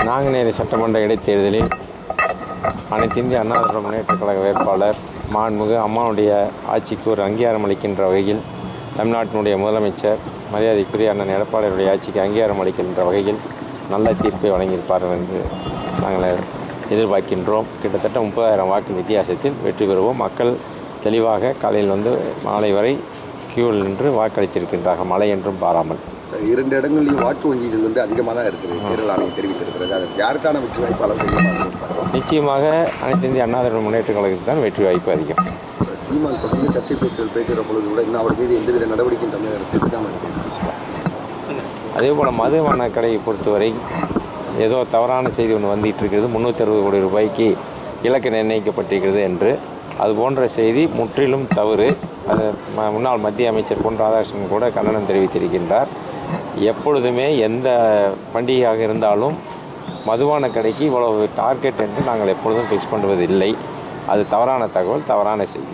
நாங்குநேரி சட்டமன்ற இடைத்தேர்தலில் அனைத்து இந்திய அண்ணா திராவிட முன்னேற்ற கழக வேட்பாளர் மாண்புமிகு அம்மாவுடைய ஆட்சிக்கு ஒரு அங்கீகாரம் அளிக்கின்ற வகையில் தமிழ்நாட்டினுடைய முதலமைச்சர் மரியாதைக்குரிய அண்ணன் எடப்பாடியுடைய ஆட்சிக்கு அங்கீகாரம் அளிக்கின்ற வகையில் நல்ல தீர்ப்பை வழங்கியிருப்பார்கள் என்று நாங்கள் எதிர்பார்க்கின்றோம். கிட்டத்தட்ட முப்பதாயிரம் வாக்கு வித்தியாசத்தில் வெற்றி பெறுவோம். மக்கள் தெளிவாக காலையில் வந்து மாலை வரை கியூவில் நின்று வாக்களித்திருக்கின்றார்கள். மழை என்றும் பாராமல். சார் இரண்டு இடங்கள்லையும் வாக்கு வங்கிகள் வந்து அதிகமாக தான் இருக்குது. தேர்தல் ஆணையம் தெரிவித்திருக்கிறது. அது யாருக்கான வெற்றி வாய்ப்பாளர்? நிச்சயமாக அனைத்து இந்திய அண்ணா திராவிட முன்னேற்ற கழகத்துக்கு தான் வெற்றி வாய்ப்பு அதிகம். சீமான் தொடர்ந்து சர்ச்சை பேசுதல் பேசுகிற பொழுது கூட இன்னும் அவர் மீது எந்தவித நடவடிக்கையும் தமிழக அரசு எடுக்காமல் அதே போல் மதுபான கடையை பொறுத்தவரை ஏதோ தவறான செய்தி ஒன்று வந்துகிட்டு இருக்கிறது. முந்நூற்றி அறுபது கோடி ரூபாய்க்கு இலக்கு நிர்ணயிக்கப்பட்டிருக்கிறது என்று அது போன்ற செய்தி முற்றிலும் தவறு. அது ம- முன்னாள் மத்திய அமைச்சர் பொன் ராதாகிருஷ்ணன் கூட கண்டனம் தெரிவித்திருக்கின்றார். எப்பொழுதுமே எந்த பண்டிகையாக இருந்தாலும் மதுவான கடைக்கு இவ்வளவு டார்கெட் என்று நாங்கள் எப்பொழுதும் ஃபிக்ஸ் பண்ணுவதில்லை. அது தவறான தகவல் தவறான செய்தி.